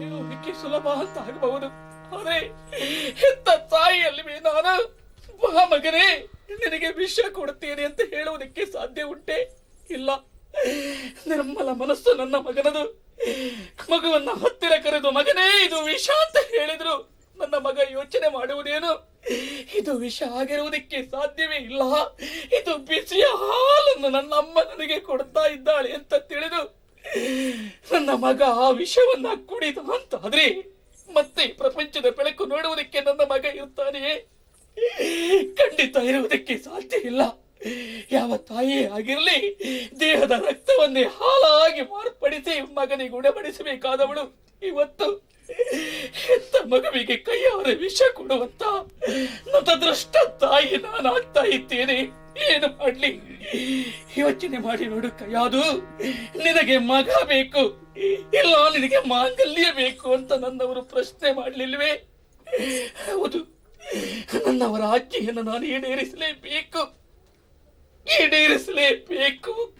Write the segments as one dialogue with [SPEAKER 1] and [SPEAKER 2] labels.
[SPEAKER 1] ಹೇಳೋದಕ್ಕೆ ಸುಲಭ ಅಂತ ಆಗಬಹುದು. ಆದ್ರೆ ಹೆತ್ತ ತಾಯಿಯಲ್ಲಿ ನಾನು ಬಾ ಮಗನೇ ನಿನಗೆ ವಿಷ ಕೊಡುತ್ತೇನೆ ಅಂತ ಹೇಳುವುದಕ್ಕೆ ಸಾಧ್ಯ ಉಂಟೆ? ಇಲ್ಲ. ನಿರ್ಮಲ ಮನಸ್ಸು ನನ್ನ ಮಗನದು. ಮಗುವನ್ನ ಹತ್ತಿರ ಕರೆದು, ಮಗನೇ, ಇದು ವಿಷ ಅಂತ ಹೇಳಿದ್ರು. ನನ್ನ ಮಗ ಯೋಚನೆ ಮಾಡುವುದೇನು? ಇದು ವಿಷ ಆಗಿರುವುದಕ್ಕೆ ಸಾಧ್ಯವೇ ಇಲ್ಲ. ಇದು ಬಿಸಿಯ ಹಾಲನ್ನು ನನ್ನ ಅಮ್ಮ ನನಗೆ ಕೊಡ್ತಾ ಇದ್ದಾಳೆ ಅಂತ ತಿಳಿದು ನನ್ನ ಮಗ ಆ ವಿಷವನ್ನ ಕುಡಿದು ಅಂತ ಆದ್ರೆ ಮತ್ತೆ ಪ್ರಪಂಚದ ಬೆಳಕು ನೋಡುವುದಕ್ಕೆ ನನ್ನ ಮಗ ಇರ್ತಾನೆ ಖಂಡಿತ ಇರುವುದಕ್ಕೆ ಸಾಧ್ಯ ಇಲ್ಲ. ಯಾವ ತಾಯಿಯೇ ಆಗಿರಲಿ, ದೇಹದ ರಕ್ತವನ್ನೇ ಹಾಲಾಗಿ ಮಾರ್ಪಡಿಸಿ ಮಗನಿಗೆ ಗುಣಪಡಿಸಬೇಕಾದವಳು ಇವತ್ತು ಎಂತ ಮಗುವಿಗೆ ಕೈಯವರ ವಿಷ ಕೊಡುವಂತ ನನ್ನ ದೃಷ್ಟ ತಾಯಿ ನಾನಾಗ್ತಾ ಇದ್ದೇನೆ. ಏನು ಮಾಡಲಿ? ಯೋಚನೆ ಮಾಡಿ ನೋಡು ಯಾವುದು ನಿನಗೆ ಮಗ ಬೇಕು. ಇಲ್ಲ ನಿನಗೆ ಮಾಂಗಲ್ಯ ಬೇಕು ಅಂತ ನನ್ನವರು ಪ್ರಶ್ನೆ ಮಾಡಲಿಲ್ವೇ? ಹೌದು. ನನ್ನವರ ಆಜ್ಞೆಯನ್ನು ನಾನು ಈಡೇರಿಸಲೇಬೇಕು. ಈಡೇರಿಸಲೇಬೇಕು.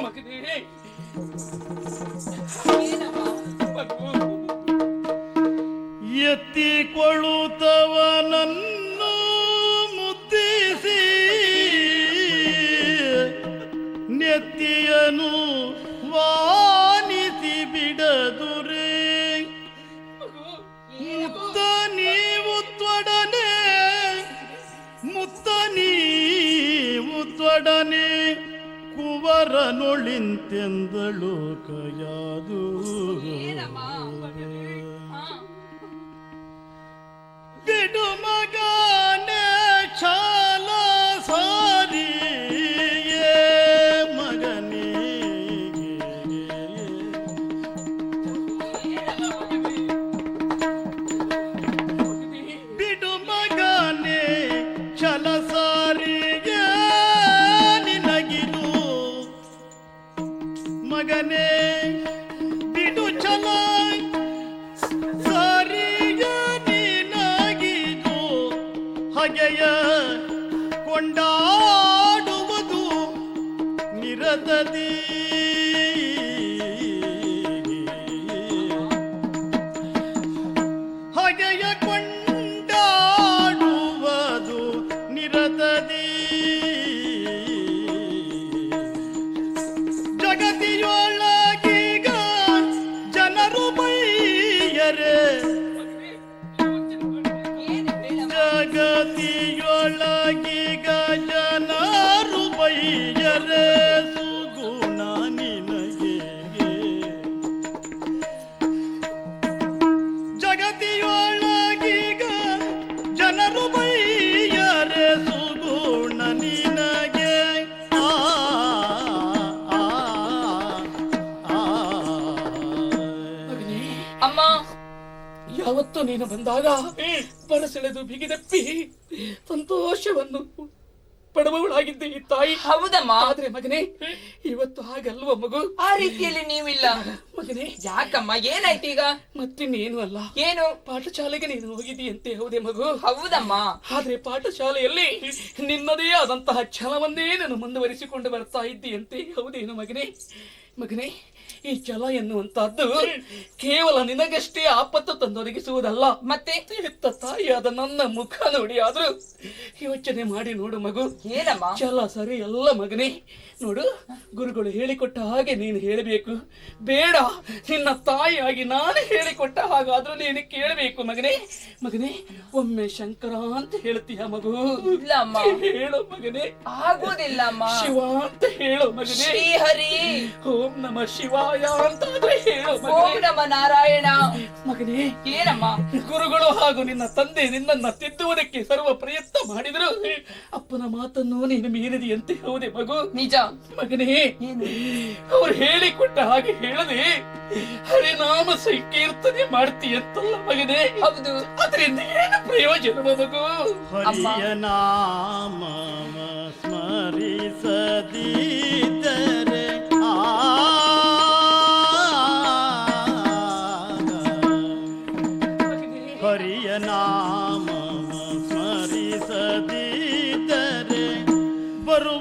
[SPEAKER 1] ಮಗನೇ. ಮಗು.
[SPEAKER 2] ನೆತ್ತಿಯನು ವಾನಿಸಿ ಬಿಡದುರೆ. ಮುತ್ತ ನೀವು ತೊಡನೆ ಮುತ್ತ ನೀವು ತೊಡನೆ ಕುವರನೊಳಿಂತೆಂದಳು ಕಯಾದು. ನಿರತದಿ ಹಗೆಯ ಕೊಂಡಾಡುವುದು ನಿರತದಿ. ಜಗತಿಯೊಳಗೀಗ ಜನರು ಬೈಯರೆ. ಜಗತಿಯೊಳಗೀಗ ಜನರು
[SPEAKER 3] ಅಮ್ಮ!
[SPEAKER 1] ಯಾವತ್ತು ನೀನು ಬಂದಾಗ ಬರಸೆಳೆದು ಬಿಗಿದಪ್ಪಿ ಸಂತೋಷವನ್ನು ಪಡುವವಳಾಗಿದ್ದೆ ಈ ತಾಯಿ.
[SPEAKER 3] ಹೌದಮ್ಮ.
[SPEAKER 1] ಆದ್ರೆ ಮಗನೇ ಇವತ್ತು ಹಾಗಲ್ವ ಮಗು?
[SPEAKER 3] ಆ ರೀತಿಯಲ್ಲಿ ನೀವಿಲ್ಲ.
[SPEAKER 1] ಮಗನೇ.
[SPEAKER 3] ಯಾಕಮ್ಮ ಏನಾಯ್ತು ಈಗ?
[SPEAKER 1] ಮತ್ತಿನ್ನೇನು ಅಲ್ಲ.
[SPEAKER 3] ಏನು?
[SPEAKER 1] ಪಾಠಶಾಲೆಗೆ ನೀನು ಹೋಗಿದೀಯಂತೆ ಹೌದೇ ಮಗು?
[SPEAKER 3] ಹೌದಮ್ಮ.
[SPEAKER 1] ಆದ್ರೆ ಪಾಠಶಾಲೆಯಲ್ಲಿ ನಿನ್ನದೇ ಆದಂತಹ ಛಲವನ್ನೇ ನಾನು ಮುಂದುವರಿಸಿಕೊಂಡು ಬರ್ತಾ ಇದ್ದೀಯಂತೆ ಹೌದೇನು ಮಗನೇ? ಮಗನೇ ಈ ಜಲ ಎನ್ನುವಂತಹದ್ದು ಕೇವಲ ನಿನಗಷ್ಟೇ ಆಪತ್ತು ತಂದೊದಗಿಸುವುದಲ್ಲ.
[SPEAKER 3] ಮತ್ತೆ?
[SPEAKER 1] ಇತ್ತ ತಾಯಿಯಾದ ನನ್ನ ಮುಖ ನೋಡಿ ಆದ್ರೂ ಯೋಚನೆ ಮಾಡಿ ನೋಡು ಮಗು.
[SPEAKER 3] ಏನಮ್ಮ?
[SPEAKER 1] ಛಲ ಸರಿ ಎಲ್ಲ ಮಗನೇ. ನೋಡು ಗುರುಗಳು ಹೇಳಿಕೊಟ್ಟ ಹಾಗೆ ನೀನು ಹೇಳಬೇಕು. ಬೇಡ ನಿನ್ನ ತಾಯಿಯಾಗಿ ನಾನು ಹೇಳಿಕೊಟ್ಟ ಹಾಗಾದ್ರೂ ನೀನು ಕೇಳಬೇಕು ಮಗನೇ. ಮಗನೇ ಒಮ್ಮೆ ಶಂಕರ ಅಂತ ಹೇಳ್ತೀಯ ಮಗು.
[SPEAKER 3] ಇಲ್ಲ ಅಮ್ಮ
[SPEAKER 1] ಹೇಳು ಮಗನೇ.
[SPEAKER 3] ಆಗೋದಿಲ್ಲ ಅಮ್ಮ
[SPEAKER 1] ಶಿವ ಅಂತ ಹೇಳು ಮಗನೇ.
[SPEAKER 3] ಶ್ರೀಹರಿ.
[SPEAKER 1] ಓಂ ನಮ ಶಿವಾಯ ಅಂತ ಆದ್ರೆ ಹೇಳು
[SPEAKER 3] ಓಂ
[SPEAKER 1] ಮಗನೇ
[SPEAKER 3] ನಮ ನಾರಾಯಣ.
[SPEAKER 1] ಮಗನೇ
[SPEAKER 3] ಏನಮ್ಮ?
[SPEAKER 1] ಗುರುಗಳು ಹಾಗೂ ನಿನ್ನ ತಂದೆ ನಿನ್ನನ್ನ ತಿದ್ದುವುದಕ್ಕೆ ಸರ್ವ ಪ್ರಯತ್ನ ಮಾಡಿದರು. ಅಪ್ಪನ ಮಾತನ್ನು ನೀನು ಮೀರಿದೆಯಂತೆ ಹೌದೇ ಮಗು.
[SPEAKER 3] ನಿಜ.
[SPEAKER 1] ಮಗನೇ
[SPEAKER 3] ಏನು?
[SPEAKER 1] ಅವ್ರು ಹೇಳಿಕೊಟ್ಟ ಹಾಗೆ ಹೇಳದೆ ಹರಿನಾಮ ಸಂಕೀರ್ತನೆ ಮಾಡ್ತೀಯಂತಲ್ಲ ಮಗನೇ.
[SPEAKER 3] ಹೌದು.
[SPEAKER 1] ಅದರಿಂದ ಏನು ಪ್ರಯೋಜನ ಮಗು?
[SPEAKER 2] ಹರಿಯ ನಾಮ ಸ್ಮರಿಸದಿದ್ದರೆ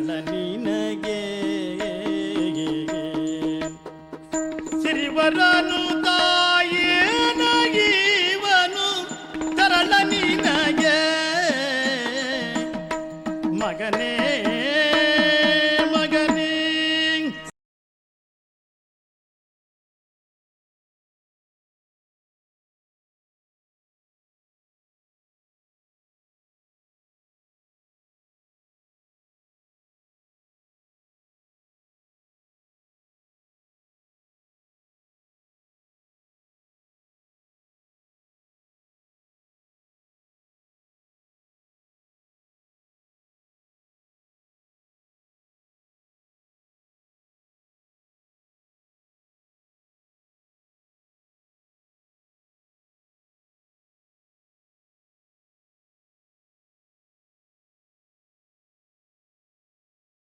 [SPEAKER 2] மணனி